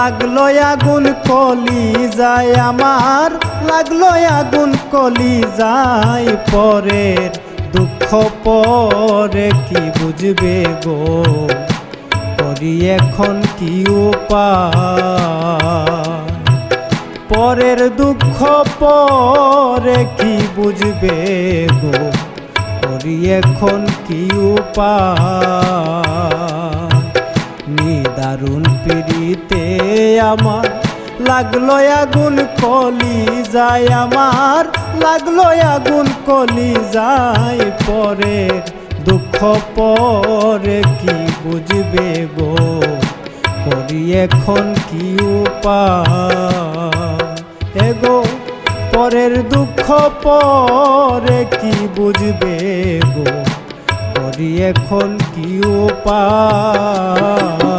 লাগল আগুন কলি যায় আমার লাগল আগুন কলি যায় পরের দুঃখ পরে কি বুঝবে গো? করি এখন কি উপায়? পরের দুঃখ পরে কি বুঝবে গো? করি এখন কি উপায়? নিদারুণ পিড়িতে আমার। লাগল আগুন কলি যায় আমার। লাগল আগুন কলি যায় পরের দুঃখ পরে কি বুঝবে গো? করি এখন কি উপায়? এগো পরের দুঃখ পরে কি বুঝবে গো? করি এখন কি উপায়?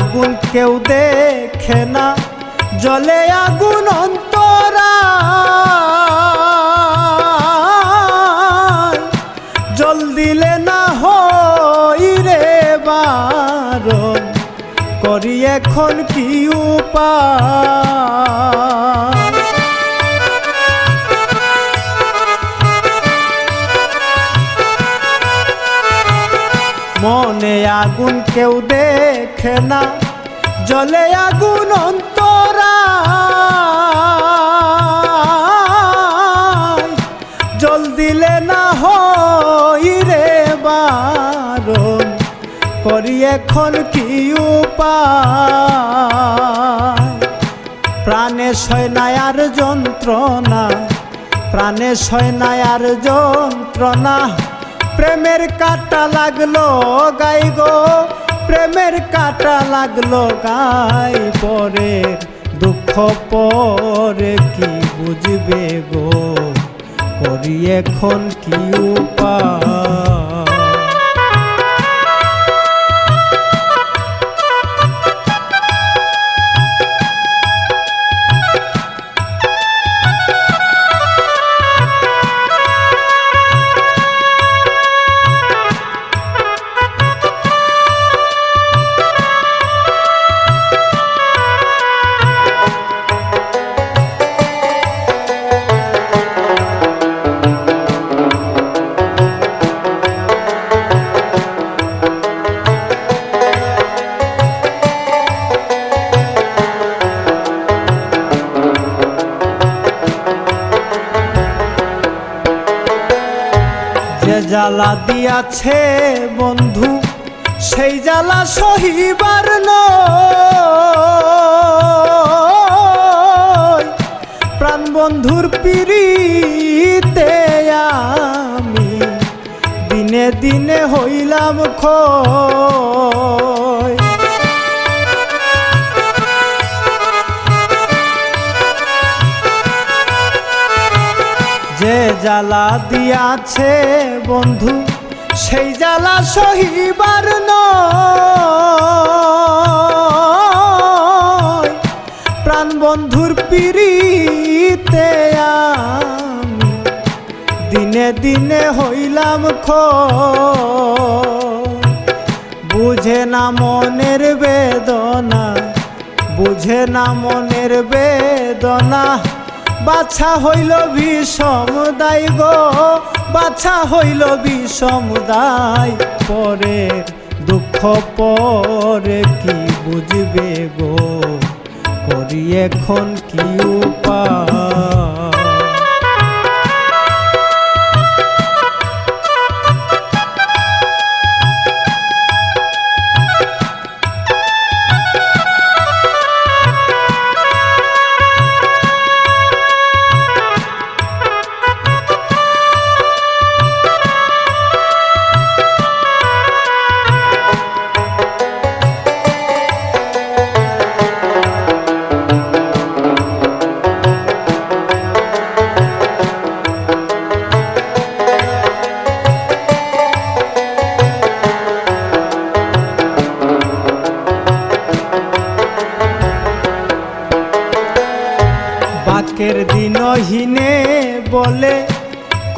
আগুন কেউ দেখে না, জলে আগুন অন্তরা জল দিলে না হই রে বারণ, করি এখন কি উপায়? মনে আগুন কেউ দেখে না, জলে আগুন অন্তরা। জল দিলে না হই রে বারণ, করি এখন কি উপায়? প্রাণে সয়নায়ার যন্ত্রণা, প্রাণে সয়নায়ার যন্ত্রণা। প্রেমের কাটা লাগল গাই গো প্রেমের কাটা লাগল গাই পরে দুঃখ পরে কি বুঝবে গো? করি এখন কি উপায়? জ্বালা দিয়াছে বন্ধু, সেই জ্বালা সহিবার ন প্রাণ বন্ধুর পিড়িতে আমি দিনে দিনে হইলাম খয় যে জ্বালা দিয়াছে বন্ধু, সেই জ্বালা সহিবার প্রাণ বন্ধুর পিড়িতে দিনে দিনে হইলাম খয় বুঝে না মনের বেদনা, বুঝে না মনের বেদনা। বাছা হইল বি সমুদায় গো, বাছা হইল বি সমুদায় পরে দুঃখ, পরে কি বুঝবে গো? করি এখন কি উপায়?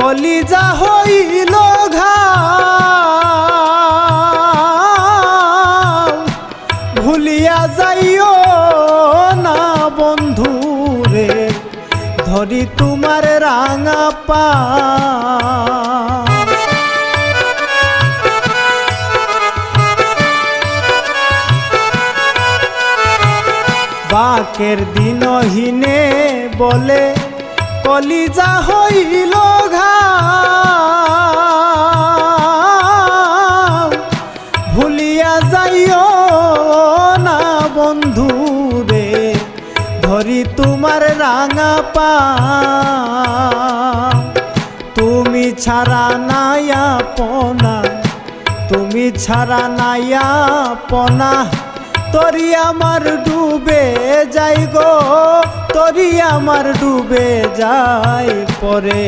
কলিজা হইল ঘাও ভুলিয়া যাইও না বন্ধু রে, ধরি তোমার রাঙা পা। বাকের দিনহীনে বলে কলিজা হইল ঘাও ভুলিয়া যাইও না বন্ধু রে, ধরি তোমার রাঙা পা। তুমি ছাড়া নায়া পনা তুমি ছাড়া নাইয়া পনা তরি আমার ডুবে যাই গো, তরি আমার ডুবে যাই পরে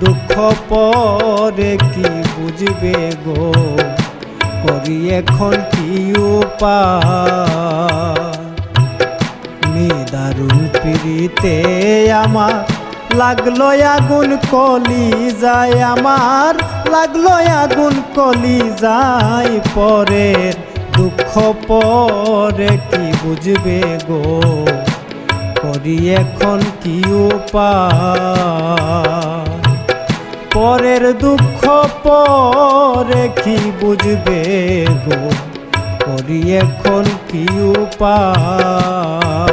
দুঃখ পরে কি বুঝবে গো? করি এখন কি নিদারুণ পিড়িতে আমার লাগল আগুন, কলি যায় আমার, লাগল আগুন, কলি যায়, পরের দুঃখ পরে কি বুঝবে গো? করি এখন কি পরের দুঃখ পরে কি বুঝবে গো? করি এখন কি উপায়?